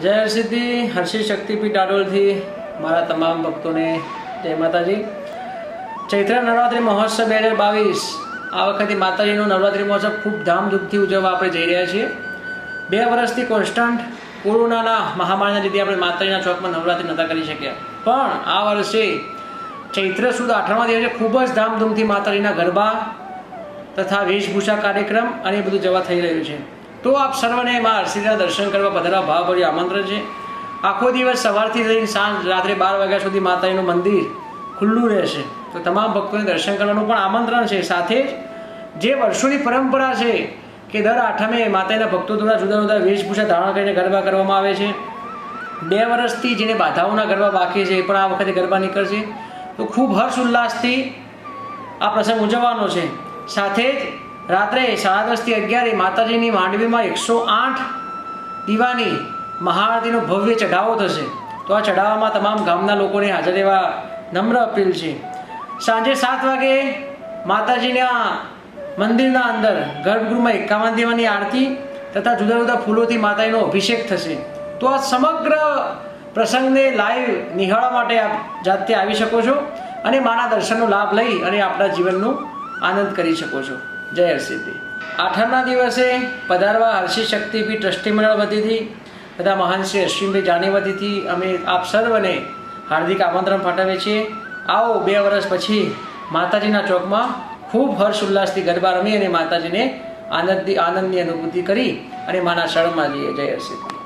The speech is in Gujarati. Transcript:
જય હરસિદ્ધિ હર્ષિ શક્તિપીઠ આડોલથી મારા તમામ ભક્તોને જય માતાજી. ચૈત્ર નવરાત્રિ મહોત્સવ બે હજાર બાવીસ, આ વખતે માતાજીનો નવરાત્રિ મહોત્સવ ખૂબ ધામધૂમથી ઉજવવા આપણે જઈ રહ્યા છીએ. બે વર્ષથી કોન્સ્ટન્ટ કોરોનાના મહામારીના લીધે આપણે માતાજીના ચોકમાં નવરાત્રિ નહોતા કરી શક્યા. પણ આ વર્ષે ચૈત્ર સુદ આઠમા દિવસે ખૂબ જ ધામધૂમથી માતાજીના ગરબા તથા વેશભૂષા કાર્યક્રમ અને એ બધું જવા થઈ રહ્યું છે. તો આપ સર્વને મા હરસિદ્ધિના દર્શન કરવા બધાના ભાવભર્યું આમંત્રણ છે. આખો દિવસ સવારથી લઈને સાંજ, રાત્રે બાર વાગ્યા સુધી માતાજીનું મંદિર ખુલ્લું રહેશે. તો તમામ ભક્તોને દર્શન કરવાનું પણ આમંત્રણ છે. સાથે જ જે વર્ષોની પરંપરા છે કે દર આઠમે માતાના ભક્તો દ્વારા જુદા જુદા વેશભૂષા ધારણ કરીને ગરબા કરવામાં આવે છે. બે વર્ષથી જેને બાધાઓના ગરબા બાકી છે એ પણ આ વખતે ગરબા નીકળશે. તો ખૂબ હર્ષ ઉલ્લાસથી આ પ્રસંગ ઉજવવાનો છે. સાથે જ રાત્રે સાડા દસથી અગિયારે માતાજીની માંડવીમાં એકસો આઠ દીવાની મહાઆરતીનો ભવ્ય ચઢાવો થશે. તો આ ચઢાવામાં તમામ ગામના લોકોને હાજર એવા નમ્ર અપીલ છે. સાંજે સાત વાગે માતાજીના મંદિરના અંદર ગર્ભગૃહમાં એકાવન દેવાની આરતી તથા જુદા જુદા ફૂલોથી માતાજીનો અભિષેક થશે. તો આ સમગ્ર પ્રસંગને લાઈવ નિહાળવા માટે આપ જાતે આવી શકો છો અને માના દર્શનનો લાભ લઈ અને આપણા જીવનનો આનંદ કરી શકો છો. જય હરસિદ્ધિ. આઠમના દિવસે પધારવા હર્ષિ શક્તિભી ટ્રસ્ટી મંડળ વતીથી તથા મહાન શ્રી અશ્વિનભાઈ જાની વતીથી અમે આપ સર્વને હાર્દિક આમંત્રણ પાઠવીએ છીએ. આવો બે વર્ષ પછી માતાજીના ચોકમાં ખૂબ હર્ષ ઉલ્લાસથી ગરબા રમી અને માતાજીને આનંદની આનંદની અનુભૂતિ કરી અને માના શરણમાં જઈએ. જય હરસિદ્ધિ.